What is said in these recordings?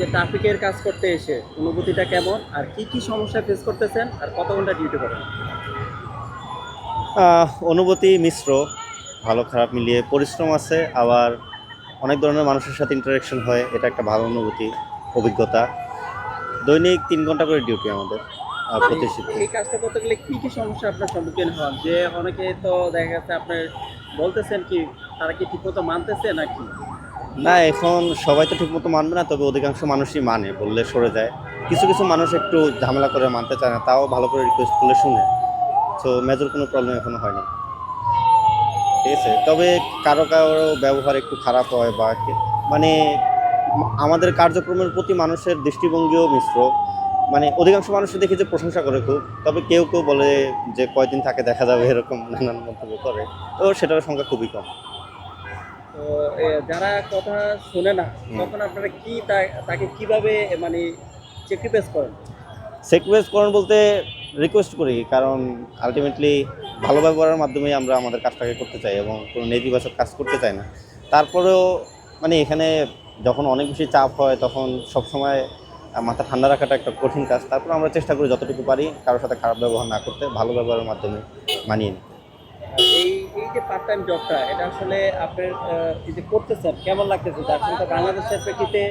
যে ট্রাফিকের কাজ করতে এসে অনুভূতিটা কেমন আর কি কি সমস্যা ফেস করতেছেন আর কত ঘণ্টা ডিউটি করেন? অনুভূতি মিশ্র ভালো খারাপ মিলিয়ে। পরিশ্রম আছে আবার অনেক ধরনের মানুষের সাথে ইন্টারাকশন হয় এটা একটা ভালো অনুভূতি অভিজ্ঞতা। দৈনিক তিন ঘণ্টা করে ডিউটি আমাদের আহ, প্রতি শিফটে এই কাজটা করতে গেলে কি কি সমস্যা আপনার সম্মুখীন হন? যে অনেকে তো দেখা গেছে আপনার বলতেছেন কি তারা কি ঠিকমতো মানতেছে নাকি? না, এখন সবাই তো ঠিকমতো মানবে না, তবে অধিকাংশ মানুষই মানে বললে সরে যায়। কিছু কিছু মানুষ একটু ঝামেলা করে মানতে চায় না, তাও ভালো করে রিকোয়েস্ট করলে শুনে। তো মেজর কোনো প্রবলেম এখনও হয়নি। ঠিক আছে, তবে কারও কারও ব্যবহার একটু খারাপ হয় বা মানে আমাদের কার্যক্রমের প্রতি মানুষের দৃষ্টিভঙ্গিও মিশ্র। মানে অধিকাংশ মানুষ দেখি যে প্রশংসা করে খুব, তবে কেউ কেউ বলে যে কয়দিন থাকে দেখা যাবে এরকম নানান মন্তব্য করে। তো সেটার সংখ্যা খুবই কম। তো যারা কথা শুনে না তখন আপনারা কি তাকে কীভাবে মানে স্যাক্রিফাইস করেন? সেক্রিফাইস করেন বলতে রিকোয়েস্ট করি কারণ আলটিমেটলি ভালো ব্যবহারের মাধ্যমেই আমরা আমাদের কাজটাকে করতে চাই এবং কোনো নেতিবাচক কাজ করতে চাই না। তারপরেও মানে এখানে যখন অনেক বেশি চাপ হয় তখন সবসময় মাথা ঠান্ডা রাখাটা একটা কঠিন কাজ। তারপর আমরা চেষ্টা করি যতটুকু পারি কারোর সাথে খারাপ ব্যবহার না করতে ভালো ব্যবহারের মাধ্যমে মানিয়ে নিই এই এই যে পার্ট টাইম জবটা এটা আসলে আপনার আহ, এই যে করতেছেন কেমন লাগতেছে? যার সঙ্গে বাংলাদেশের প্রেক্ষিতে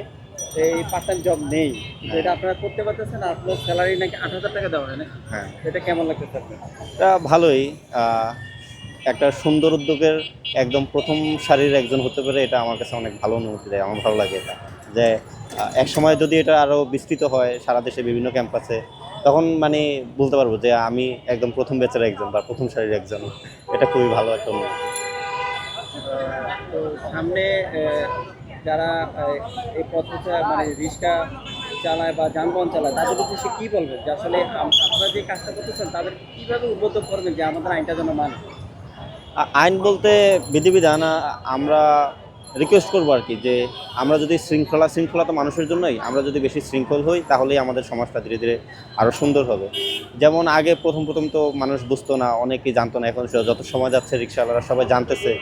এই পার্ট টাইম জব নেই এটা আপনারা করতে পারতেছেন আপনার স্যালারি নাকি আট হাজার টাকা দেওয়া হয় নাকি হ্যাঁ। এটা কেমন লাগতেছে আপনার? এটা ভালোই একটা সুন্দর উদ্যোগের একদম প্রথম সারির একজন হতে পারে এটা আমার কাছে অনেক ভালো অনুভূতি দেয় আমার ভালো লাগে এটা। যে এক সময় যদি এটা আরও বিস্তৃত হয় সারা দেশে বিভিন্ন ক্যাম্পাসে তখন মানে বলতে পারব যে আমি একদম প্রথম ব্যাচের একজন বা প্রথম সারির একজন। এটা খুবই ভালো একটা অনুভূতি। তো সামনে যারা এই পথটা মানে রিক্সা চালায় বা যানবাহন চালায় তাদের উদ্দেশ্যে কি বলবেন? যে আসলে আপনারা যে কাজটা করতেছেন তাদের কীভাবে উদ্বুদ্ধ করবেন যে আমাদের আইনটা যেন মানে? আইন বলতে বিধিবিধান আমরা রিকোয়েস্ট করব আর কি যে আমরা যদি শৃঙ্খলা শৃঙ্খলা তো মানুষের জন্যই, আমরা যদি বেশি শৃঙ্খল হই, তাহলেই আমাদের সমাজটা ধীরে ধীরে আরও সুন্দর হবে। যেমন আগে প্রথম প্রথম তো মানুষ বুঝতো না, অনেকেই জানতো না, এখন যত সময় যাচ্ছে, রিক্সাওয়ালারা সবাই জানতেছে।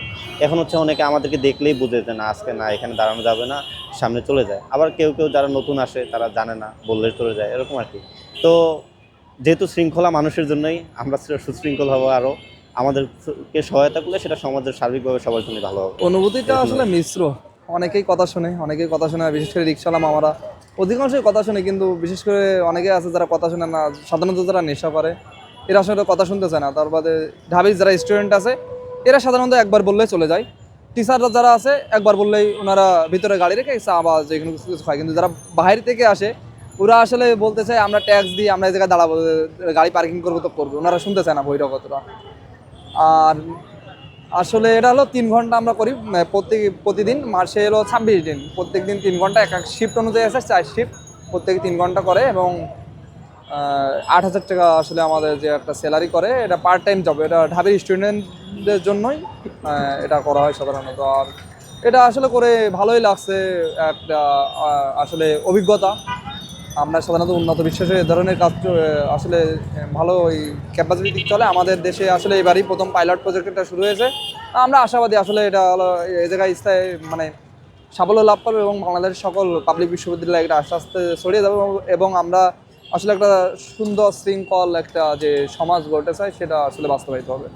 এখন হচ্ছে অনেকে আমাদেরকে দেখলেই বুঝে যে না, আজকে না, এখানে দাঁড়ানো যাবে না, সামনে চলে যায়। আবার কেউ কেউ যারা নতুন আসে, তারা জানে না, বললে চলে যায়, এরকম আর কি। তো যেহেতু শৃঙ্খলা মানুষের জন্যই, আমরা সুশৃঙ্খল হব আরও আমাদেরকে সহায়তা করলে সেটা সমাজের সার্বিকভাবে সবার জন্য ভালো হবে। অনুভূতিটা আসলে মিশ্র। অনেকেই কথা শুনে অনেকেই কথা শোনে বিশেষ করে রিক্সালাম আমরা অধিকাংশই কথা শুনে কিন্তু বিশেষ করে অনেকে আছে যারা কথা শোনে না সাধারণত যারা নেশা করে এরা আসলে কথা শুনতে চায় না। তার বাদে ঢাবির যারা স্টুডেন্ট আছে এরা সাধারণত একবার বললেই চলে যায়। টিচাররা যারা আছে একবার বললেই ওনারা ভিতরে গাড়ি রেখে চা বা যে কোনো কিছু কিছু খায়। কিন্তু যারা বাইরে থেকে আসে ওরা আসলে বলতে চায় আমরা ট্যাক্স দিই আমরা এই জায়গায় দাঁড়াবো গাড়ি পার্কিং করব তো করব। ওনারা শুনতে চায় না বৈরকতরা আর আসলে এটা হলো তিন ঘণ্টা আমরা করি প্রত্যেক প্রতিদিন, মাসে হলো ছাব্বিশ দিন। প্রত্যেক দিন তিন ঘণ্টা, এক এক শিফট অনুযায়ী আছে, চার শিফট প্রত্যেক তিন ঘণ্টা করে এবং আট হাজার টাকা আসলে আমাদের যে একটা স্যালারি করে, এটা পার্ট টাইম জব এটা ঢাবির স্টুডেন্টদের জন্যই এটা করা হয় সাধারণত। আর এটা আসলে করে ভালোই লাগছে একটা আসলে অভিজ্ঞতা। আমরা সাধারণত উন্নত বিশ্বাসে এ ধরনের কাজ আসলে ভালো ওই ক্যাপাসিটি চলে। আমাদের দেশে আসলে এবারই প্রথম পাইলট প্রজেক্টটা শুরু হয়েছে। আমরা আশাবাদী আসলে এটা হলো এই জায়গায় স্থায়ী মানে সাফল্য লাভ করবে এবং বাংলাদেশের সকল পাবলিক বিশ্ববিদ্যালয়ে এটা আস্তে আস্তে ছড়িয়ে যাবে এবং আমরা আসলে একটা সুন্দর শৃঙ্খল একটা যে সমাজ গড়তে চাই, সেটা আসলে বাস্তবায়িত হবে।